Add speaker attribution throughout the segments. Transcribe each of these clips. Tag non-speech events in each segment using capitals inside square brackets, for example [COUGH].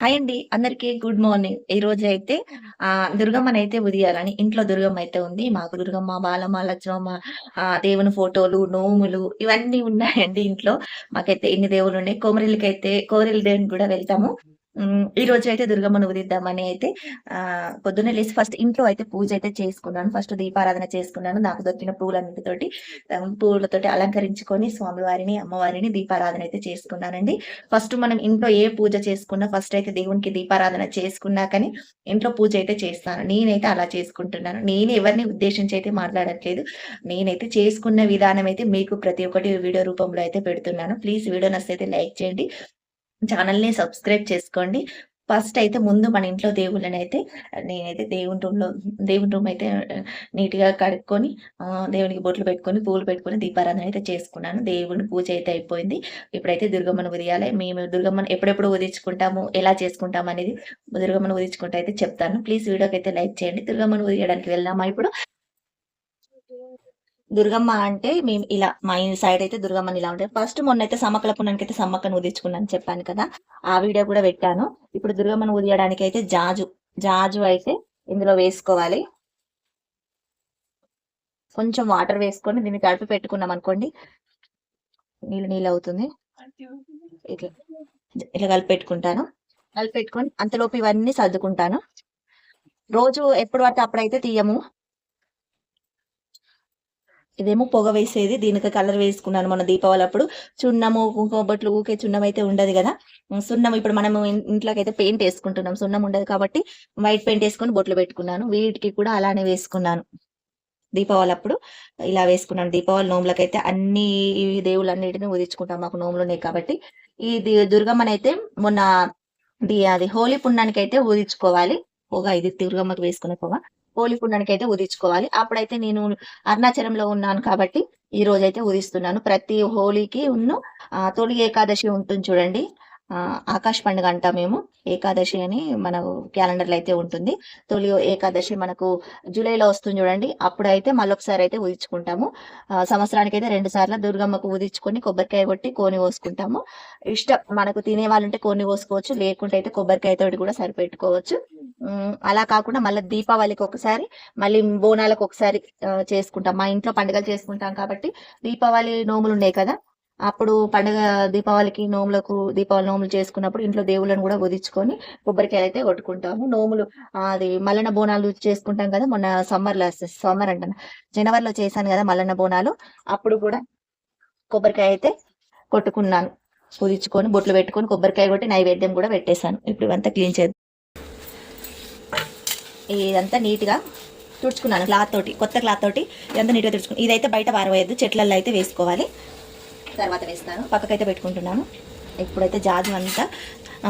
Speaker 1: Hi అండి. అందరికీ good morning. ఈ రోజు అయితే ఆ దుర్గమ్మని దుర్గమ్మనైతే ఉదయాలని ఇంట్లో దుర్గమ్మ అయితే ఉంది. మాకు దుర్గమ్మ, బాలమ్మ, లక్ష్మమ్మ ఆ దేవుని ఫోటోలు, నోములు ఇవన్నీ ఉన్నాయండి ఇంట్లో. మాకైతే ఇన్ని దేవుళ్ళున్నాయి. అయితే కోరిల దేవునికి కూడా వెళ్తాము. ఈ రోజు అయితే దుర్గమ్మను ఉదిద్దామని అయితే ఆ పొద్దున్నే లేచి ఫస్ట్ ఇంట్లో అయితే పూజ అయితే చేసుకున్నాను. ఫస్ట్ దీపారాధన చేసుకున్నాను. నాకు దొరికిన పూలన్నిటితోటి పూలతోటి అలంకరించుకొని స్వామివారిని, అమ్మవారిని దీపారాధన అయితే చేసుకున్నానండి. ఫస్ట్ మనం ఇంట్లో ఏ పూజ చేసుకున్నా ఫస్ట్ అయితే దేవునికి దీపారాధన చేసుకున్నాకని ఇంట్లో పూజ అయితే చేస్తాను. నేనైతే అలా చేసుకుంటున్నాను. నేను ఎవరిని ఉద్దేశించి అయితే మాట్లాడట్లేదు. నేనైతే చేసుకున్న విధానం అయితే మీకు ప్రతి ఒక్కటి వీడియో రూపంలో అయితే పెడుతున్నాను. ప్లీజ్ వీడియో నచ్చితే లైక్ చేయండి. ఛానల్ని సబ్స్క్రైబ్ చేసుకోండి. ఫస్ట్ అయితే ముందు మన ఇంట్లో దేవుళ్ళని అయితే నేనైతే దేవుని రూమ్‌లో దేవుని రూమ్ అయితే నీట్‌గా కడుక్కొని దేవునికి బొట్లు పెట్టుకొని, పూలు పెట్టుకొని దీపారాధన అయితే చేసుకున్నాను. దేవుని పూజ అయితే అయిపోయింది. ఇప్పుడైతే దుర్గమ్మను ఉదయాలే. మేము దుర్గమ్మను ఎప్పుడెప్పుడు ఉదించుకుంటాము, ఎలా చేసుకుంటాం అనేది దుర్గమ్మను ఉదించుకుంటూ అయితే చెప్తాను. ప్లీజ్ అయితే లైక్ చేయండి. దుర్గమ్మను ఉదయడానికి వెళ్దామా ఇప్పుడు? దుర్గమ్మ అంటే మేము ఇలా మా ఈ సైడ్ అయితే దుర్గమ్మని ఇలా ఉంటాయి ఫస్ట్ మొన్నైతే సమ్మక్కల పున్నమికైతే సమ్మక్కని ఉదించుకున్నాను చెప్పాను కదా! ఆ వీడియో కూడా పెట్టాను. ఇప్పుడు దుర్గమ్మను అయితే జాజు, జాజు అయితే ఇందులో వేసుకోవాలి. కొంచెం వాటర్ వేసుకొని దీన్ని తడిపి పెట్టుకున్నామనుకోండి నీళ్ళు నీళ్ళు అవుతుంది. ఇట్లా ఇట్లా కలిపి పెట్టుకుంటాను. కలిపి పెట్టుకొని అంతలోపు ఇవన్నీ సర్దుకుంటాను. రోజు ఎప్పుడు పడితే అప్పుడైతే తీయము. ఇదేమో పొగ వేసేది. దీనికి కలర్ వేసుకున్నాను మన దీపావళి అప్పుడు. చున్నము కుంకుమ బొట్లు ఊకే చున్నం అయితే ఉండదు కదా సున్నం ఇప్పుడు మనము ఇంట్లోకి ఇంట్లోకైతే పెయింట్ వేసుకుంటున్నాం సున్నం ఉండదు కాబట్టి వైట్ పెయింట్ వేసుకొని బొట్లు పెట్టుకున్నాను. వీటికి కూడా అలానే వేసుకున్నాను. దీపావళి అప్పుడు ఇలా వేసుకున్నాను. దీపావళి నోములకైతే అన్ని దేవుళ్ళన్నిటిని ఉదించుకుంటాం. మాకు నోములు ఉన్నాయి కాబట్టి. ఇది దుర్గమ్మనైతే మొన్న అది హోలీ పున్నానికైతే ఊదించుకోవాలి. పొగ ఇది దుర్గమ్మకి వేసుకునే పొగ. హోలీ పున్నానికైతే ఉదించుకోవాలి. అప్పుడైతే నేను అరుణాచలంలో ఉన్నాను కాబట్టి ఈ రోజైతే ఉదిస్తున్నాను. ప్రతి హోలీకి ఉన్ను తొలి ఏకాదశి ఉంటుంది చూడండి. ఆకాశ పండుగ అంటాం మేము. ఏకాదశి అని మన క్యాలెండర్‌లో అయితే ఉంటుంది. తొలి ఏకాదశి మనకు జూలైలో వస్తుంది చూడండి. అప్పుడైతే మళ్ళొకసారి అయితే ఉదించుకుంటాము. సంవత్సరానికి అయితే రెండు సార్లు దుర్గమ్మకు ఉదించుకొని కొబ్బరికాయ కొట్టి కోని కోసుకుంటాము. ఇష్టం మనకు తినే తినేవాళ్ళుంటే కోని కోసుకోవచ్చు. లేకుంటే అయితే కొబ్బరికాయ తోటి కూడా సరిపెట్టుకోవచ్చు. అలా కాకుండా మళ్ళీ దీపావళికి ఒకసారి, మళ్ళీ బోనాలకు ఒకసారి చేసుకుంటాం. మా ఇంట్లో పండుగలు చేసుకుంటాం కాబట్టి దీపావళి నోములు ఉన్నాయి కదా! అప్పుడు పండుగ దీపావళికి నోములకు దీపావళి నోములు చేసుకున్నప్పుడు ఇంట్లో దేవుళ్ళని కూడా ఉదించుకొని కొబ్బరికాయలైతే కొట్టుకుంటాము. నోములు అది మల్లన్న బోనాలు చేసుకుంటాం కదా! మొన్న సమ్మర్‌లో సమ్మర్ అంటున్నా. జనవరిలో చేశాను కదా! మల్లన్న బోనాలు. అప్పుడు కూడా కొబ్బరికాయ అయితే కొట్టుకున్నాను. ఉదించుకొని బొట్లు పెట్టుకొని కొబ్బరికాయ కొట్టి నైవేద్యం కూడా పెట్టేసాను. ఇప్పుడు ఇవంతా క్లీన్ చేద్దాం. ఇదంతా నీట్‌గా తుడుచుకున్నాను క్లాత్ తోటి. కొత్త క్లాత్ తోటి ఇదంతా నీట్‌గా తుడుచుకుని ఇదైతే బయట పారవేయద్దు చెట్లల్లో అయితే వేసుకోవాలి. తర్వాత వేస్తాను. పక్కకైతే పెట్టుకుంటున్నాను. ఇప్పుడైతే జాజు అంతా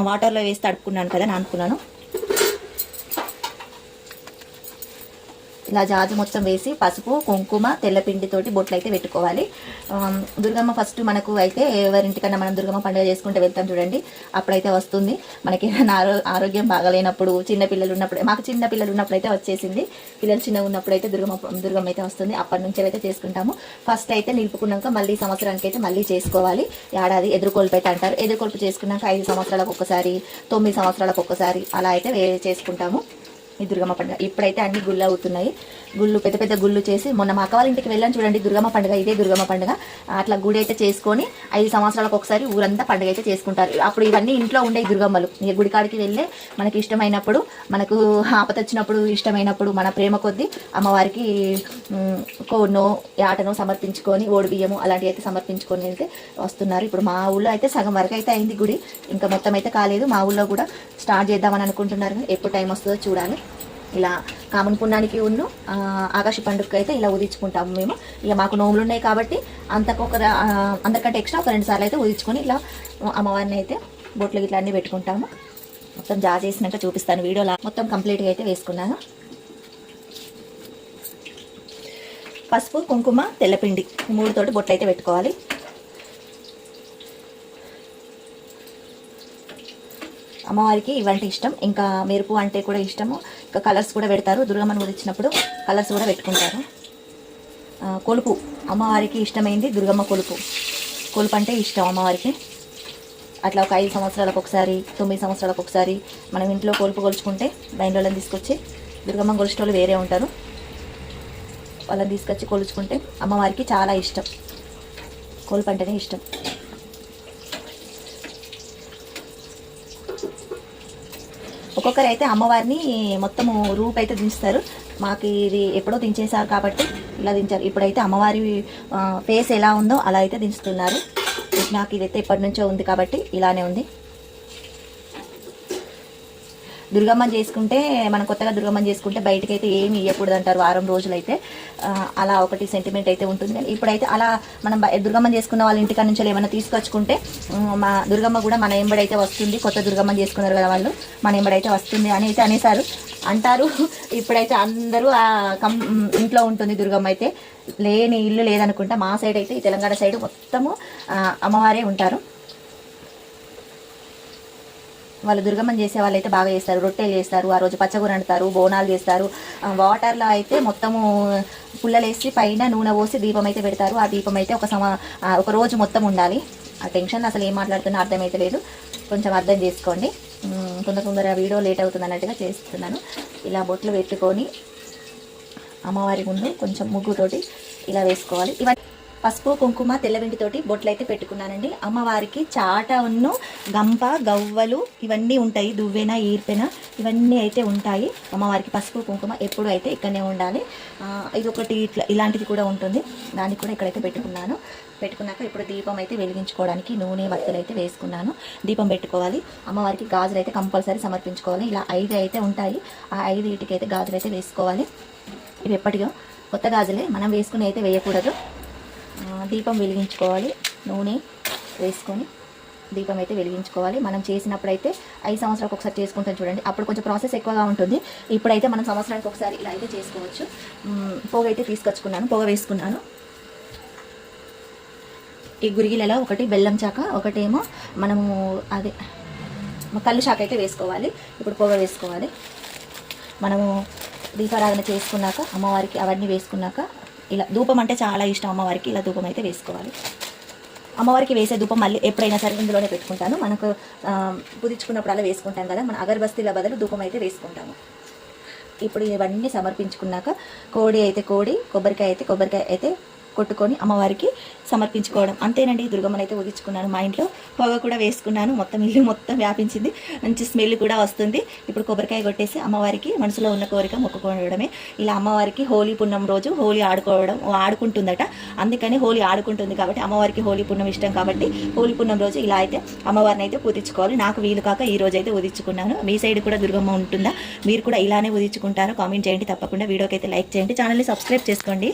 Speaker 1: వాటర్‌లో వేసి తడుపుకున్నాను కదా! నానుకున్నాను. ఇలా జాజి మొత్తం వేసి పసుపు, కుంకుమ, తెల్లపిండితోటి బొట్లు అయితే పెట్టుకోవాలి. దుర్గమ్మ ఫస్ట్ మనకు అయితే ఎవరింటికన్నా మనం దుర్గమ్మ పండుగ చేసుకుంటే వెళ్తాం చూడండి. అప్పుడైతే వస్తుంది. మనకి ఆరో ఆరోగ్యం బాగాలేనప్పుడు, చిన్నపిల్లలు ఉన్నప్పుడు మాకు చిన్న పిల్లలు ఉన్నప్పుడైతే వచ్చేసింది. పిల్లలు చిన్నగా ఉన్నప్పుడైతే దుర్గమ్మ దుర్గమ్మ అయితే వస్తుంది. అప్పటి నుంచి అయితే చేసుకుంటాము. ఫస్ట్ అయితే నిలుపుకున్నాక మళ్ళీ సంవత్సరానికి అయితే మళ్ళీ చేసుకోవాలి. ఏడాది ఎదురుకొల్పైతే అంటారు. ఎదురుకొల్పు చేసుకున్నాక ఐదు సంవత్సరాలకు ఒక్కసారి, తొమ్మిది సంవత్సరాలకు ఒక్కసారి అలా అయితే వేరే చేసుకుంటాము. ఈ దుర్గమ్మ పండుగ. ఇప్పుడైతే అన్ని గుళ్ళు అవుతున్నాయి. గుళ్ళు పెద్ద పెద్ద గుళ్ళు చేసి మొన్న మా అక్క వాళ్ళ ఇంటికి వెళ్ళాను చూడండి దుర్గమ్మ పండుగ. ఇదే దుర్గమ్మ పండుగ. అట్లా గుడి అయితే చేసుకొని ఐదు సంవత్సరాలకు ఒకసారి ఊరంతా పండుగ అయితే చేసుకుంటారు. అప్పుడు ఇవన్నీ ఇంట్లో ఉండే దుర్గమ్మలు. గుడికాడికి వెళ్ళే మనకి ఇష్టమైనప్పుడు, మనకు ఆపదొచ్చినప్పుడు, ఇష్టమైనప్పుడు మన ప్రేమ కొద్దీ అమ్మవారికి కోనో, ఆటను సమర్పించుకొని ఓడిబియ్యము అలాంటివి అయితే సమర్పించుకొని అయితే వస్తున్నారు. ఇప్పుడు మా ఊళ్ళో అయితే సగం వరకు అయితే అయింది గుడి. ఇంకా మొత్తం అయితే కాలేదు. మా ఊళ్ళో కూడా స్టార్ట్ చేద్దామని అనుకుంటున్నారు. ఎప్పుడు టైం వస్తుందో చూడాలి. ఇలా కామన్ పుణ్యానికి ఉన్ను ఆకాశ పండుగకి అయితే ఇలా ఉదించుకుంటాము మేము. ఇక మాకు నోములు ఉన్నాయి కాబట్టి అంతకొక ఆహ్, అందరికంటే ఎక్స్ట్రా ఒక రెండు సార్లు అయితే ఉదించుకొని ఇలా అమ్మవారిని అయితే బొట్లు గిట్ల అన్నీ పెట్టుకుంటాము. మొత్తం జాజేసినాక చూపిస్తాను వీడియోలో మొత్తం కంప్లీట్‌గా అయితే వేసుకున్నాను. పసుపు, కుంకుమ, తెల్లపిండి మూడుతోటి బొట్లు అయితే పెట్టుకోవాలి. అమ్మవారికి ఇవంటే ఇష్టం. ఇంకా మెరుపు అంటే కూడా ఇష్టము. కలర్స్ కూడా పెడతారు. దుర్గమ్మను ఉదించినప్పుడు కలర్స్ కూడా పెట్టుకుంటారు. కొలుపు అమ్మవారికి ఇష్టమైంది దుర్గమ్మ కొలుపు. కొలుపు అంటే ఇష్టం అమ్మవారికి. అట్లా ఒక ఐదు సంవత్సరాలకు ఒకసారి తొమ్మిది సంవత్సరాలకు ఒకసారి మనం ఇంట్లో కొలుపు కొలుచుకుంటే బయటోళ్ళని తీసుకొచ్చి దుర్గమ్మ కొలిచేటోళ్ళు వేరే ఉంటారు వాళ్ళని తీసుకొచ్చి కొలుచుకుంటే అమ్మవారికి చాలా ఇష్టం కొలుపు అంటేనే ఇష్టం ఒక్కొక్కరు అయితే అమ్మవారిని మొత్తము రూప్ అయితే దించుతారు. మాకు ఇది ఎప్పుడో దించేశారు కాబట్టి ఇలా దించారు. ఇప్పుడైతే అమ్మవారి ఫేస్ ఎలా ఉందో అలా అయితే దించుతున్నారు. నాకు ఇదైతే ఎప్పటి నుంచో ఉంది కాబట్టి ఇలానే ఉంది. దుర్గమ్మని చేసుకుంటే మనం కొత్తగా దుర్గమ్మని చేసుకుంటే బయటకైతే ఏమి ఇవ్వకూడదు అంటారు వారం రోజులైతే. అలా ఒకటి సెంటిమెంట్ అయితే ఉంటుంది. కానీ ఇప్పుడైతే అలా మనం బయ- చేసుకున్న వాళ్ళ ఇంటికాడ నుంచి ఏమైనా తీసుకొచ్చుకుంటే మా దుర్గమ్మ కూడా మన ఎంబడైతే వస్తుంది. కొత్త దుర్గమ్మ చేసుకున్నారు కదా వాళ్ళు మన ఎంబడైతే వస్తుంది అని అయితే అనేసారు. అంటారు. [LAUGHS] ఇప్పుడైతే అందరూ ఆ కం ఇంట్లో ఉంటుంది దుర్గమ్మ అయితే. లేని ఇల్లు లేదనుకుంటా మా సైడ్ అయితే ఈ తెలంగాణ సైడ్ మొత్తము అమ్మవారే ఉంటారు. వాళ్ళు దుర్గమ్మని చేసే వాళ్ళు అయితే బాగా చేస్తారు. రొట్టెలు చేస్తారు. ఆ రోజు పచ్చగూర అంటారు బోనాలు చేస్తారు. వాటర్లో అయితే మొత్తము పుల్లలేసి పైన నూనె పోసి దీపం అయితే పెడతారు. ఆ దీపం అయితే ఒక సమ ఒక రోజు మొత్తం ఉండాలి. ఆ టెన్షన్ అసలు ఏం మాట్లాడుతున్నా అర్థమైతే లేదు. కొంచెం అర్థం చేసుకోండి. తొందర తొందర వీడియో లేట్ అవుతుంది అన్నట్టుగా చేస్తున్నాను. ఇలా బొట్లు పెట్టుకొని అమ్మవారి ముందు కొంచెం ముగ్గుతోటి ఇలా వేసుకోవాలి. ఇవన్నీ పసుపు కుంకుమ తెల్లవెండితోటి బొట్లు అయితే పెట్టుకున్నానండి. అమ్మవారికి చాట ఉన్ను గంప గవ్వలు ఇవన్నీ ఉంటాయి. దువ్వెన ఈర్పెన ఇవన్నీ అయితే ఉంటాయి. అమ్మవారికి పసుపు కుంకుమ ఎప్పుడు అయితే ఇక్కడనే ఉండాలి. ఇది ఒకటి ఇట్లా ఇలాంటిది కూడా ఉంటుంది. దాన్ని కూడా ఇక్కడైతే పెట్టుకున్నాను. పెట్టుకున్నాక ఇప్పుడు దీపం అయితే వెలిగించుకోవడానికి నూనె వత్తులు అయితే వేసుకున్నాను. దీపం పెట్టుకోవాలి. అమ్మవారికి గాజులు అయితే కంపల్సరీ సమర్పించుకోవాలి. ఇలా ఐదు అయితే ఉంటాయి. ఆ ఐదు వీటికి అయితే గాజులు అయితే వేసుకోవాలి. ఇవి ఎప్పటికో కొత్త గాజులే. మనం వేసుకుని అయితే వేయకూడదు. దీపం వెలిగించుకోవాలి. నూనె వేసుకొని దీపం అయితే వెలిగించుకోవాలి. మనం చేసినప్పుడైతే ఐదు సంవత్సరాలకు ఒకసారి చేసుకుంటాం చూడండి. అప్పుడు కొంచెం ప్రాసెస్ ఎక్కువగా ఉంటుంది. ఇప్పుడైతే మనం సంవత్సరానికి ఒకసారి ఇలా అయితే చేసుకోవచ్చు. పొగ అయితే తీసుకొచ్చుకున్నాను పొగ వేసుకున్నాను. ఈ గురిగిలలో ఒకటి బెల్లం చాక ఒకటేమో మనము అదే కళ్ళు శాఖ అయితే వేసుకోవాలి. ఇప్పుడు పొగ వేసుకోవాలి. మనము దీపారాధన చేసుకున్నాక అమ్మవారికి అవన్నీ వేసుకున్నాక ఇలా ధూపం అంటే చాలా ఇష్టం అమ్మవారికి ఇలా ధూపం అయితే వేసుకోవాలి. అమ్మవారికి వేసే ధూపం మళ్ళీ ఎప్పుడైనా సరే ఇందులోనే పెట్టుకుంటాను. మనకు పుదించుకున్నప్పుడు అలా వేసుకుంటాం కదా మన అగరబస్తీల బదులు ధూపం అయితే వేసుకుంటాము. ఇప్పుడు ఇవన్నీ సమర్పించుకున్నాక కోడి అయితే కోడి కొబ్బరికాయ అయితే కొబ్బరికాయ అయితే కొట్టుకొని అమ్మవారికి సమర్పించుకోవడం. అంతేనండి దుర్గమ్మని అయితే ఉదించుకున్నాను మా ఇంట్లో పొగ కూడా వేసుకున్నాను. మొత్తం ఇల్లు మొత్తం వ్యాపించింది. మంచి స్మెల్ కూడా వస్తుంది. ఇప్పుడు కొబ్బరికాయ కొట్టేసి అమ్మవారికి మనసులో ఉన్న కోరిక మొక్కుకోవడమే. ఇలా అమ్మవారికి హోలీ పున్నం రోజు హోలీ ఆడుకోవడం ఆడుకుంటుందట. అందుకని హోలీ ఆడుకుంటుంది కాబట్టి అమ్మవారికి హోలీ పున్నం ఇష్టం కాబట్టి హోలీ పున్నం రోజు ఇలా అయితే అమ్మవారిని అయితే పూజించుకోవాలి. నాకు వీలు కాక ఈ రోజు అయితే ఉదించుకున్నాను మీ సైడ్ కూడా దుర్గమ్మ ఉంటుందా? మీరు కూడా ఇలానే ఉదించుకుంటారో కామెంట్ చేయండి. తప్పకుండా వీడియోకి అయితే లైక్ చేయండి. ఛానల్ని సబ్స్క్రైబ్ చేసుకోండి.